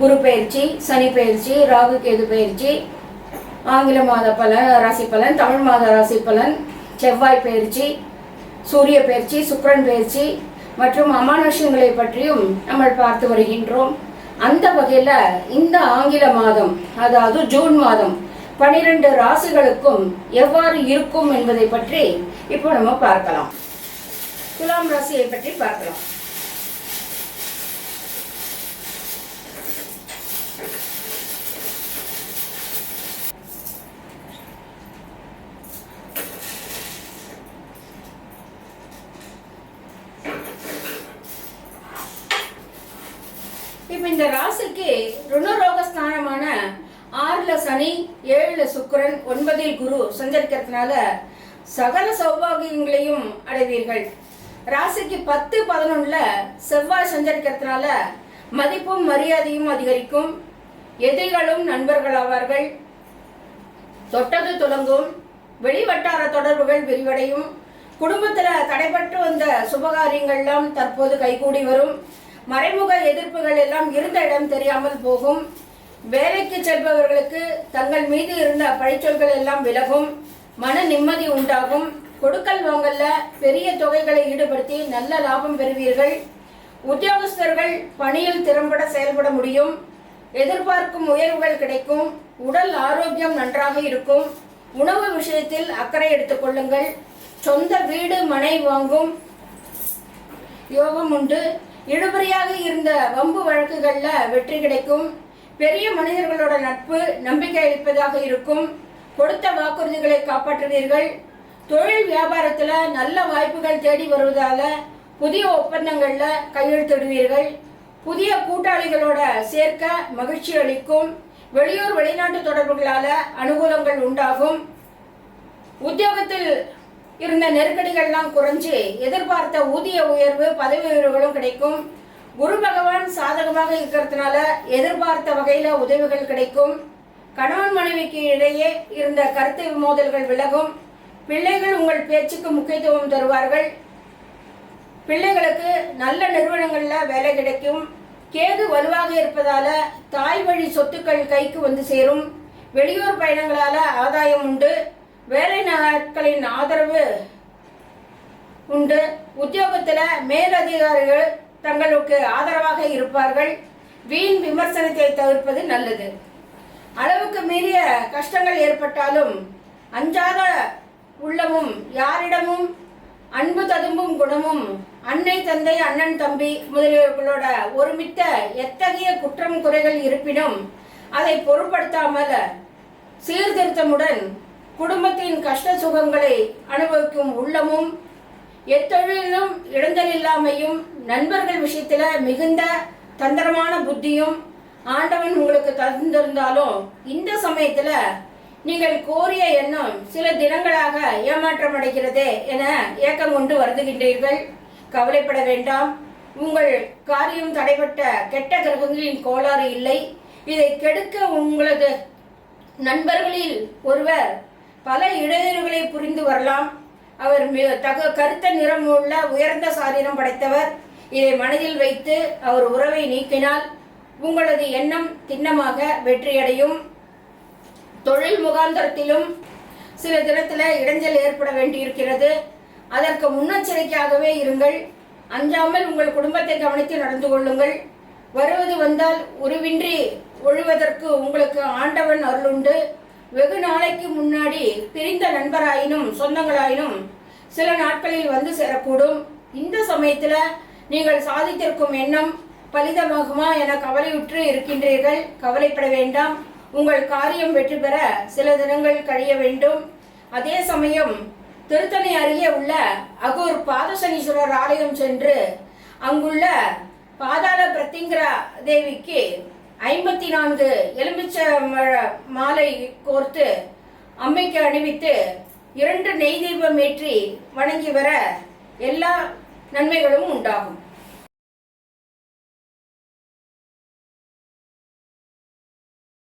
குரு பயிற்சி சனி பயிற்சி ராகு கேது பயிற்சி ஆங்கில மாத பலன் ராசி பலன் தமிழ் மாத ராசி பலன் செவ்வாய் பயிற்சி சூரிய பயிற்சி சுக்கிரன் பயிற்சி மற்றும் அமானுஷங்களை பற்றியும் நம்ம பார்த்து வருகின்றோம். அந்த வகையில் இந்த ஆங்கில மாதம் அதாவது ஜூன் மாதம் பனிரெண்டு ராசிகளுக்கும் எவ்வாறு இருக்கும் என்பதை பற்றி இப்போ நம்ம பார்க்கலாம். துலாம் ராசியை பற்றி பார்க்கலாம். இப்ப இந்த ராசிக்கு ருணரோக ஸ்தானமான ஆறுல சனி ஏழுல சுக்கரன் ஒன்பதில் குரு சஞ்சரிக்கிறதுனால சகல சௌபாகியங்களையும் அடைவீர்கள். ராசிக்கு பத்து பதினொன்னுல செவ்வாய் சஞ்சரிக்கிறதுனால மதிப்பும் மரியாதையும் அதிகரிக்கும். எதிரிகளும் நண்பர்களாவார்கள் தொட்டது துளங்கும் வெளிவட்டார தொடர்புகள் விரிவடையும். குடும்பத்துல தடைபட்டு வந்த சுபகாரியங்கள்லாம் தற்போது கைகூடி வரும். மறைமுக எதிர்ப்புகள் எல்லாம் இருந்த இடம் தெரியாமல் போகும். வேலைக்கு செல்பவர்களுக்கு தங்கள் மீது இருந்த பழிச்சொல்கள் எல்லாம் விலகும். மன நிம்மதி உண்டாகும். கொடுக்கல் வாங்கல்ல பெரிய தொகைகளை ஈடுபடுத்தி நல்ல லாபம் பெறுவீர்கள். உத்தியோகஸ்தர்கள் பணியில் திறம்பட செயல்பட முடியும். எதிர்பார்க்கும் உயர்வுகள் கிடைக்கும். உடல் ஆரோக்கியம் நன்றாக இருக்கும். உணவு விஷயத்தில் அக்கறை எடுத்துக்கொள்ளுங்கள் சொந்த வீடு மனை வாங்கும் யோகம் உண்டு. இழுபறியாக இருந்த வம்பு வழக்குகள்ல வெற்றி கிடைக்கும். பெரிய மனிதர்களோட நட்பு நம்பிக்கை அளிப்பதாக இருக்கும். கொடுத்த வாக்குறுதிகளை காப்பாற்றுவீர்கள். தொழில் வியாபாரத்துல நல்ல வாய்ப்புகள் தேடி வருவதால புதிய ஒப்பந்தங்கள்ல கையெழுத்திடுவீர்கள். புதிய கூட்டாளிகளோட சேர்க்க மகிழ்ச்சி அளிக்கும். வெளியூர் வெளிநாட்டு தொடர்புகளால அனுகூலங்கள் உண்டாகும். உத்தியோகத்தில் இருந்த நெருக்கடிகள்லாம் குறைஞ்சு எதிர்பார்த்த ஊதிய உயர்வு பதவி உயர்வுகளும் கிடைக்கும். குரு பகவான் சாதகமாக இருக்கிறதுனால எதிர்பார்த்த வகையில உதவிகள் கிடைக்கும். கணவன் மனைவிக்கு இடையே இருந்த கருத்து மோதல்கள் விலகும். பிள்ளைகள் உங்கள் பேச்சுக்கு முக்கியத்துவம் தருவார்கள். பிள்ளைகளுக்கு நல்ல நிறுவனங்களில் வேலை கிடைக்கும். கேது வலுவாக இருப்பதால தாய் வழி சொத்துக்கள் கைக்கு வந்து சேரும். வெளியூர் பயணங்களால ஆதாயம் உண்டு. வேலை நாட்களின் ஆதரவு உண்டு. உத்தியோகத்தில் மேலதிகாரிகள் தங்களுக்கு ஆதரவாக இருப்பார்கள். வீண் விமர்சனத்தை தவிர்ப்பது நல்லது. அளவுக்கு மீறிய கஷ்டங்கள் ஏற்பட்டாலும் அஞ்சாத உள்ளமும் யாரிடமும் அன்பு ததும்பும் குணமும் அன்னை தந்தை அண்ணன் தம்பி முதலியவர்களோட ஒருமித்த எத்தகைய குற்றம் குறைகள் இருப்பினும் அதை பொருட்படுத்தாமல் சீர்திருத்தமுடன் குடும்பத்தின் கஷ்ட சுகங்களை அனுபவிக்கும் உள்ளமும் எத்தொழிலும் இடங்கள் இல்லாமையும் நண்பர்கள் விஷயத்தில் மிகுந்த தந்திரமான புத்தியும் ஆண்டவன் உங்களுக்கு தந்திருந்தாலும் இந்த சமயத்தில் நீங்கள் கோரிய எண்ணம் சில தினங்களாக ஏமாற்றம் அடைகிறதே என ஏக்கம் கொண்டு வருந்துகின்றீர்கள். கவலைப்பட வேண்டாம். உங்கள் காரியம் தடைப்பட்ட கெட்ட கிரகங்களின் கோளாறு இல்லை. இதை கெடுக்க உங்களது நண்பர்களில் ஒருவர் பல இடையூறுகளை புரிந்து வரலாம். அவர் மிக தக கருத்த நிறம் உள்ள உயர்ந்த சாரீரம் படைத்தவர். இதை மனதில் வைத்து அவர் உறவை நீக்கினால் உங்களது எண்ணம் திண்ணமாக வெற்றியடையும். தொழில் முகாந்தரத்திலும் சில தினத்தில் இடைஞ்சல் ஏற்பட வேண்டியிருக்கிறது. அதற்கு முன்னெச்சரிக்கையாகவே இருங்கள். அஞ்சாமல் உங்கள் குடும்பத்தை கவனித்து நடந்து கொள்ளுங்கள். வருவது வந்தால் உருவின்றி ஒழுவதற்கு உங்களுக்கு ஆண்டவன் அருளுண்டு. வெகு நாளைக்கு முன்னாடி பிரிந்த நண்பராயினும் சொந்தங்களாயினும் சில நாட்களில் வந்து சேரக்கூடும். இந்த சமயத்துல நீங்கள் சாதித்திருக்கும் எண்ணம் பலிதமாகுமா என கவலையுற்று இருக்கின்றீர்கள். கவலைப்பட வேண்டாம். உங்கள் காரியம் வெற்றி பெற சில தினங்கள் கழிய வேண்டும். அதே சமயம் திருத்தணி அருகே உள்ள அகூர் பாதசனீஸ்வரர் ஆலயம் சென்று அங்குள்ள பாதாள பிரத்திங்கிரா தேவிக்கு ஐம்பத்தி நான்கு எலுமிச்சை மாலை கோர்த்து அம்மைக்கு அணிவித்து இரண்டு நெய் தீபம் ஏற்றி வணங்கி வர எல்லா நன்மைகளும் உண்டாகும்.